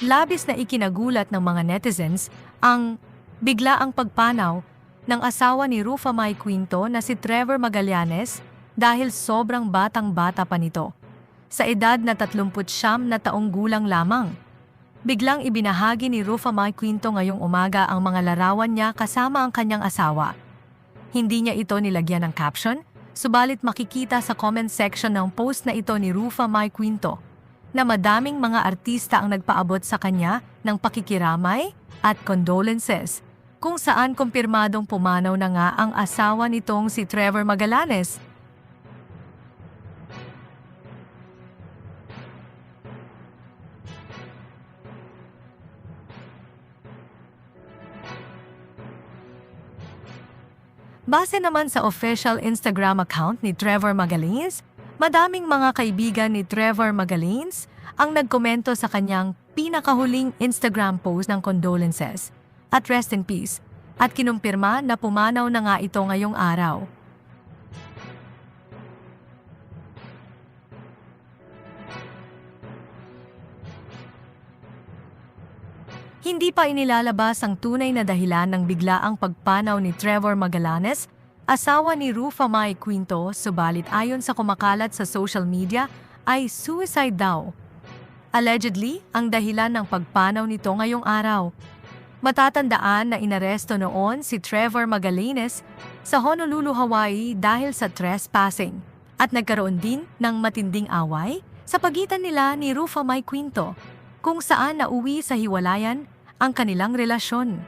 Labis na ikinagulat ng mga netizens ang biglaang pagpanaw ng asawa ni Rufa May Quinto na si Trevor Magallanes dahil sobrang batang-bata pa nito. Sa edad na 39 na taong gulang lamang. Biglang ibinahagi ni Rufa May Quinto ngayong umaga ang mga larawan niya kasama ang kanyang asawa. Hindi niya ito nilagyan ng caption, subalit makikita sa comment section ng post na ito ni Rufa May Quinto na madaming mga artista ang nagpaabot sa kanya ng pakikiramay at condolences, kung saan kumpirmadong pumanaw na nga ang asawa nitong si Trevor Magallanes. Base naman sa official Instagram account ni Trevor Magallanes, madaming mga kaibigan ni Trevor Magallanes ang nagkomento sa kanyang pinakahuling Instagram post ng condolences at rest in peace at kinumpirma na pumanaw na nga ito ngayong araw. Hindi pa inilalabas ang tunay na dahilan ng biglaang pagpanaw ni Trevor Magallanes, asawa ni Rufa May Quinto, subalit ayon sa kumakalat sa social media ay suicide daw. Allegedly, ang dahilan ng pagpanaw nito ngayong araw. Matatandaan na inaresto noon si Trevor Magallanes sa Honolulu, Hawaii dahil sa trespassing at nagkaroon din ng matinding away sa pagitan nila ni Rufa May Quinto kung saan nauwi sa hiwalayan ang kanilang relasyon.